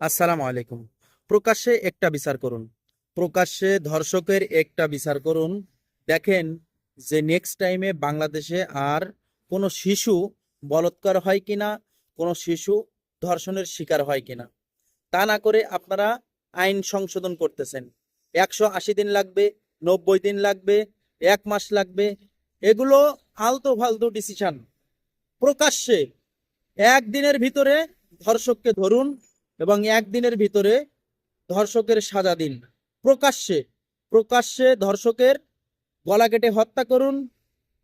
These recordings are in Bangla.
আসসালামু আলাইকুম। প্রকাশ্যে একটা বিচার করুন। প্রকাশ্যে ধর্ষকের একটা বিচার করুন। দেখেন যে নেক্সট টাইমে বাংলাদেশে আর কোনো শিশু বলৎকার হয় কিনা, কোনো শিশু ধর্ষণের শিকার হয় কিনা, তা না করে আপনারা আইন সংশোধন করতেছেন। একশো আশি দিন লাগবে, নব্বই দিন লাগবে, এক মাস লাগবে, এগুলো আলতু ফালতু ডিসিশন প্রকাশ্যে একদিনের ভিতরে ধর্ষককে ধরুন এবং একদিনের ভিতরে ধর্ষকের সাজা দিন। প্রকাশ্যে প্রকাশ্যে ধর্ষকের গলা কেটে হত্যা করুন।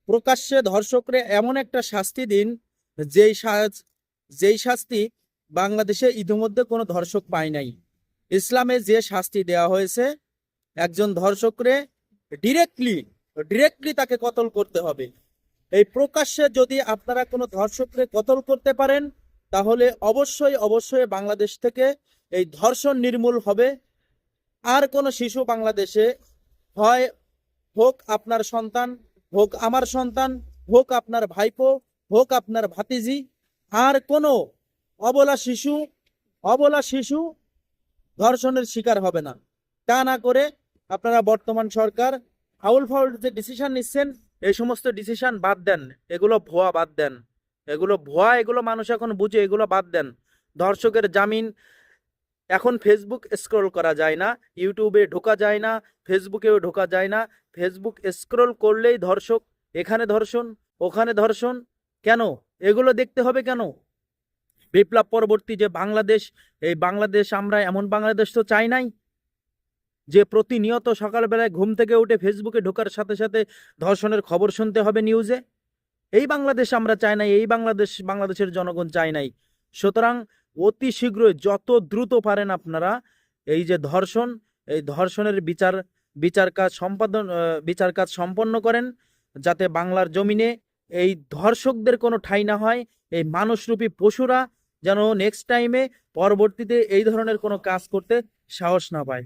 প্রকাশ্যে ধর্ষকরে এমন একটা শাস্তি দিন, যেই সাজ, যেই শাস্তি বাংলাদেশে ইতিমধ্যে কোনো ধর্ষক পায় নাই। ইসলামে যে শাস্তি দেওয়া হয়েছে, একজন ধর্ষকরে ডিরেক্টলি ডিরেক্টলি তাকে কতল করতে হবে। এই প্রকাশ্যে যদি আপনারা কোনো ধর্ষকরে কতল করতে পারেন তাহলে অবশ্যই অবশ্যই বাংলাদেশ থেকে এই ধর্ষণ নির্মূল হবে। আর কোনো শিশু বাংলাদেশে হয়, হোক আপনার সন্তান, হোক আমার সন্তান, হোক আপনার ভাইপো, হোক আপনার ভাতিজি, আর কোনো অবলা শিশু অবলা শিশু ধর্ষণের শিকার হবে না। তা না করে আপনারা বর্তমান সরকার ফাউল ফাউল যে ডিসিশন নিচ্ছেন, এই সমস্ত ডিসিশন বাদ দেন। এগুলো ভুয়া বাদ দেন। এগুলো ভুয়া, এগুলো মানুষ এখন বুঝে, এগুলো বাদ দেন। ধর্ষকের জামিন এখন ফেসবুক স্ক্রল করা যায় না ইউটিউবে ঢোকা যায় না ফেসবুকেও ঢোকা যায় না। ফেসবুক স্ক্রল করলেই ধর্ষক এখানে ধর্ষণ, ওখানে ধর্ষণ। কেন? এগুলো দেখতে হবে কেন? বিপ্লব পরবর্তী যে বাংলাদেশ, এই বাংলাদেশ আমরা, এমন বাংলাদেশ তো চাই নাই। যে প্রতিনিয়ত সকালবেলায় ঘুম থেকে উঠে ফেসবুকে ঢোকার সাথে সাথে ধর্ষণের খবর শুনতে হবে নিউজে এই বাংলাদেশ আমরা চাই নাই, এই বাংলাদেশ, বাংলাদেশের জনগণ চাই নাই। সুতরাং অতি শীঘ্রই যত দ্রুত পারেন আপনারা এই যে ধর্ষণ, এই ধর্ষণের বিচার বিচার কাজ সম্পাদন বিচার কাজ সম্পন্ন করেন, যাতে বাংলার জমিনে এই ধর্ষকদের কোনো ঠাঁই না হয়, এই মানুষরূপী পশুরা যেন নেক্সট টাইমে পরবর্তীতে এই ধরনের কোনো কাজ করতে সাহস না পায়।